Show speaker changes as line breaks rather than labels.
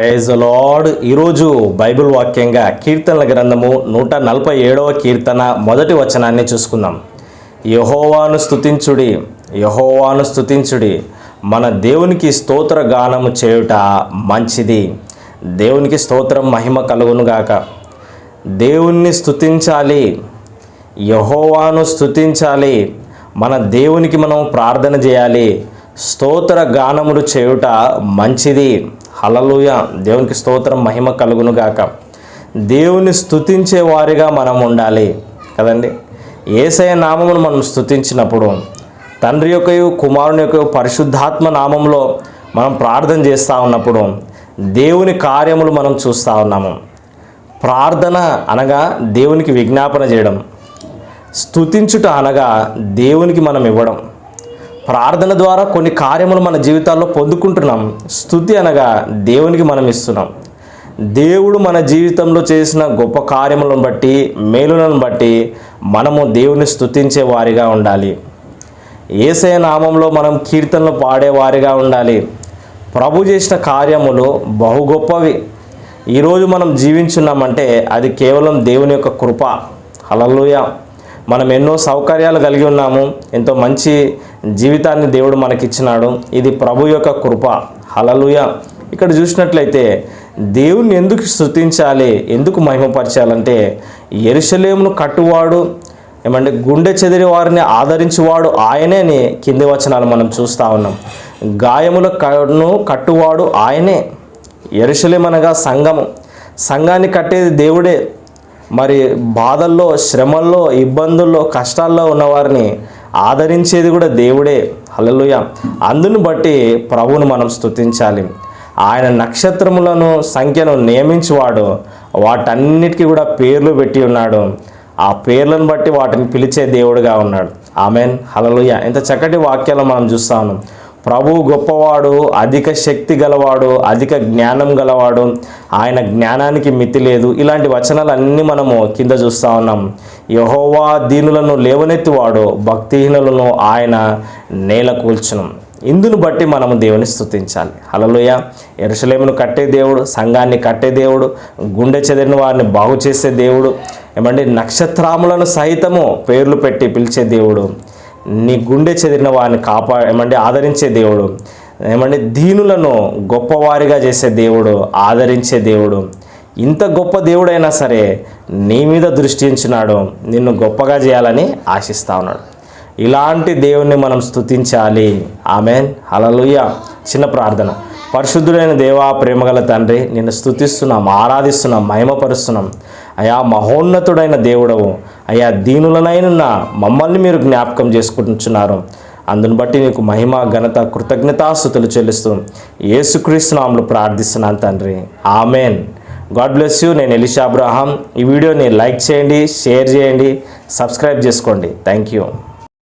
Praise Lord ఈరోజు Bible వాక్యంగా కీర్తనల గ్రంథము నూట నలభై ఏడవ కీర్తన మొదటి వచనాన్ని చూసుకుందాం. యహోవాను స్తుతించుడి యహోవాను స్తుతించుడి. మన దేవునికి స్తోత్ర గానము చేయుట మంచిది. దేవునికి స్తోత్రం మహిమ కలుగునుగాక దేవుణ్ణి స్థుతించాలి యహోవాను స్తుతించాలి. మన దేవునికి మనం ప్రార్థన చేయాలి. స్తోత్ర గానములు చేయుట మంచిది. హలలుయ దేవునికి స్తోత్రం మహిమ కలుగునుగాక దేవుని స్థుతించే వారిగా మనం ఉండాలి కదండి. ఏసయ నామమును మనం స్తుతించినప్పుడు తండ్రి యొక్క కుమారుని యొక్క పరిశుద్ధాత్మ నామంలో మనం ప్రార్థన చేస్తూ ఉన్నప్పుడు దేవుని కార్యములు మనం చూస్తూ ఉన్నాము. ప్రార్థన అనగా దేవునికి విజ్ఞాపన చేయడం. స్థుతించుట అనగా దేవునికి మనం ఇవ్వడం. ప్రార్థన ద్వారా కొన్ని కార్యములు మన జీవితాల్లో పొందుకుంటున్నాం. స్థుతి అనగా దేవునికి మనం ఇస్తున్నాం దేవుడు మన జీవితంలో చేసిన గొప్ప కార్యములను బట్టి మేలులను బట్టి మనము దేవుని స్థుతించే వారిగా ఉండాలి. ఏసయ నామంలో మనం కీర్తనలు పాడేవారిగా ఉండాలి. ప్రభు చేసిన కార్యములు బహు గొప్పవి. ఈరోజు మనం జీవించున్నామంటే అది కేవలం దేవుని యొక్క కృప. హలలుయా మనం ఎన్నో సౌకర్యాలు కలిగి ఉన్నాము ఎంతో మంచి జీవితాన్ని దేవుడు మనకిచ్చినాడు. ఇది ప్రభు యొక్క కృప. హలలుయ ఇక్కడ చూసినట్లయితే దేవుని ఎందుకు స్థుతించాలి ఎందుకు మహిమపరచాలంటే ఎరుసలేమును కట్టువాడు ఏమంటే గుండె చెదిరి వారిని ఆదరించువాడు ఆయనే అని కింది వచనాలు మనం చూస్తూ ఉన్నాం. గాయముల కను కట్టువాడు ఆయనే. ఎరుసలేమనగా సంఘము. సంఘాన్ని కట్టేది దేవుడే. మరి బాధల్లో శ్రమల్లో ఇబ్బందుల్లో కష్టాల్లో ఉన్నవారిని ఆదరించేది కూడా దేవుడే. హలలుయ అందును బట్టి ప్రభువును మనం స్తుతించాలి. ఆయన నక్షత్రములను సంఖ్యను నియమించువాడు. వాటన్నిటికీ కూడా పేర్లు పెట్టి ఉన్నాడు. ఆ పేర్లను బట్టి వాటిని పిలిచే దేవుడుగా ఉన్నాడు. ఆమెన్. హలలుయ ఇంత చక్కటి వాక్యాలు మనం చూస్తాను. ప్రభు గొప్పవాడు అధిక శక్తి గలవాడు అధిక జ్ఞానం గలవాడు ఆయన జ్ఞానానికి మితి లేదు. ఇలాంటి వచనాలన్నీ మనము కింద చూస్తూ ఉన్నాం. యహోవా దీనులను లేవనెత్తివాడు భక్తిహీనులను ఆయన నేల కూల్చును. ఇందును బట్టి మనము దేవుని స్థుతించాలి హలలుయ ఎరుసలేమును కట్టే దేవుడు సంఘాన్ని కట్టే దేవుడు గుండె చెదిరిన వారిని బాగు చేసే దేవుడు ఏమంటే నక్షత్రాములను సహితము పేర్లు పెట్టి పిలిచే దేవుడు నీ గుండె చెదిరిన వారిని కాపా ఏమంటే ఆదరించే దేవుడు. ఏమంటే దీనులను గొప్పవారిగా చేసే దేవుడు ఆదరించే దేవుడు. ఇంత గొప్ప దేవుడైనా సరే నీ మీద దృష్టించినాడు నిన్ను గొప్పగా చేయాలని ఆశిస్తా ఉన్నాడు. ఇలాంటి దేవుణ్ణి మనం స్తుతించాలి. ఆమెన్. అలలుయ చిన్న ప్రార్థన. పరిశుద్ధుడైన దేవా ప్రేమగల తండ్రి నిన్ను స్థుతిస్తున్నాం ఆరాధిస్తున్నాం మహిమపరుస్తున్నాం. అయా మహోన్నతుడైన దేవుడవు అయా దీనులనైన మమ్మల్ని మీరు జ్ఞాపకం చేసుకుంటున్నారు. అందును బట్టి నీకు మహిమ ఘనత కృతజ్ఞతాస్థుతులు చెల్లిస్తూ యేసుక్రీస్తు నామలు ప్రార్థిస్తున్నాను తండ్రి. ఆమెన్. God bless you. నేను ఎలిషా అబ్రహాం. ఈ వీడియోని లైక్ చేయండి షేర్ చేయండి సబ్స్క్రైబ్ చేసుకోండి. Thank you.